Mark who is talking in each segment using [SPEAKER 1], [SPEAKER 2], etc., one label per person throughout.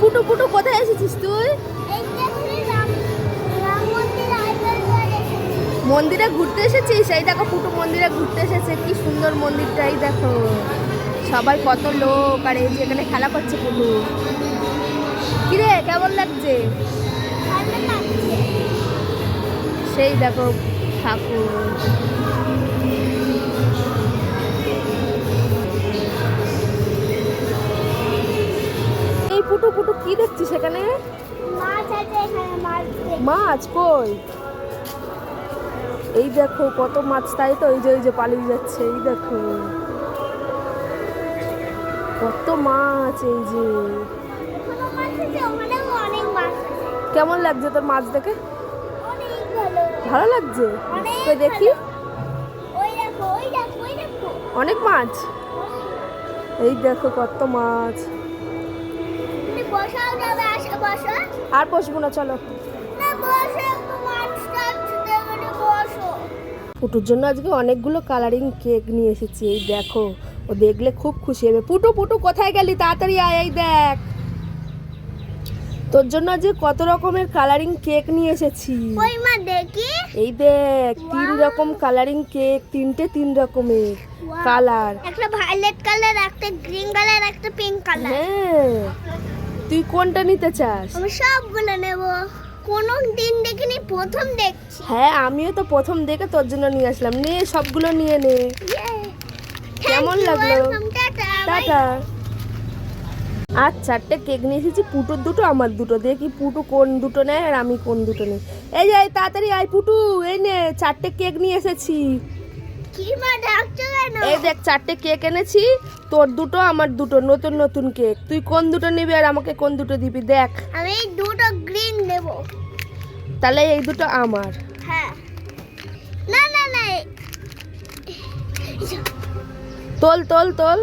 [SPEAKER 1] পুটু পুটু কোথায় এসেছিস তুই? মন্দিরে ঘুরতে এসেছিস? এই দেখো পুটু মন্দিরে ঘুরতে এসেছে কি সুন্দর মন্দিরটাই দেখো। সবাই কত লোক আর এই যে এখানে খেলা করছে পুটু কিরে কেমন লাগছে। সেই দেখো ঠাকুর। দেখছিস সেখানে মাছ কই? এই দেখো কত মাছ তাই তো? এই যে এই যে পালিয়ে যাচ্ছে এই দেখো। কত মাছ এই যে। কেমন লাগছে তোর মাছ দেখে? ভালো। লাগছে? তো দেখি? অনেক মাছ? এই দেখো কত মাছ। আর বসবো না চলো।
[SPEAKER 2] না বসে একটু মাছ টাছ দেবে না, বসো।
[SPEAKER 1] পুটুর জন্য আজকে অনেকগুলো কালারিং কেক নিয়ে এসেছি এই দেখো। ও দেখলে খুব খুশি হবে। পুটু পুটু কোথায় গেলি? তাড়াতাড়ি আয় এই দেখ। তোর জন্য আজকে কত রকমের কালারিং কেক নিয়ে এসেছি।
[SPEAKER 2] ওই মা দেখি।
[SPEAKER 1] এই দেখ তিন রকম কালারিং কেক তিনটে তিন রকমের কালার
[SPEAKER 2] একটা ভায়োলেট কালার একটা গ্রিন কালার একটা পিঙ্ক কালার
[SPEAKER 1] হ্যাঁ। তুই কোনটা নিতে চাস?
[SPEAKER 2] আমি সবগুলো নেব। কোনো দিন দেখিনি প্রথম দেখছি।
[SPEAKER 1] হ্যাঁ আমিও তো প্রথম দেখে তোর জন্য নিয়ে আসলাম। নে সবগুলো নিয়ে নে। কেমন লাগল? টাটা আর চারটে কেক নিয়ে এসেছি পুটোর দুটো আমার দুটো। দেখি পুটু কোন দুটো নেয় আর আমি কোন দুটো নেই। এই যে তাড়াতাড়ি আয় পুটু এই নে চারটে কেক নিয়ে এসেছি। এই দেখ চারটে কেক এনেছি তোর দুটো আমার দুটো নতুন নতুন কেক তুই কোন দুটো নিবি আর আমাকে কোন দুটো দিবি দেখ।
[SPEAKER 2] আমি এই দুটো গ্রিন নেব।
[SPEAKER 1] তাহলে এই দুটো আমার।
[SPEAKER 2] হ্যাঁ। না না না
[SPEAKER 1] তোল তোল তোল।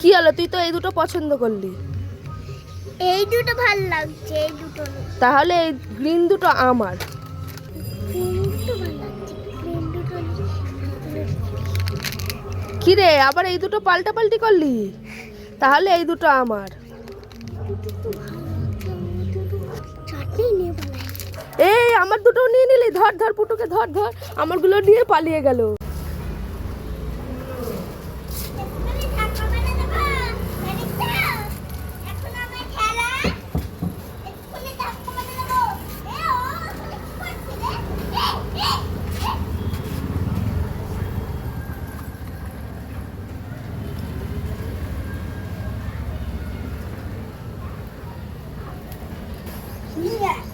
[SPEAKER 1] কি হলো তুই তো এই দুটো পছন্দ করলি।
[SPEAKER 2] এই দুটো ভালো লাগছে এই দুটো
[SPEAKER 1] তাহলে এই গ্রিন দুটো আমার। কি রে আবার এই দুটো পাল্টা পাল্টি করলি? তাহলে এই দুটো আমার। এই, আমার দুটো নিয়ে নিলি। ধর ধর, পুটুকে ধর ধর, আমারগুলো নিয়ে পালিয়ে গেল।
[SPEAKER 2] Yeah.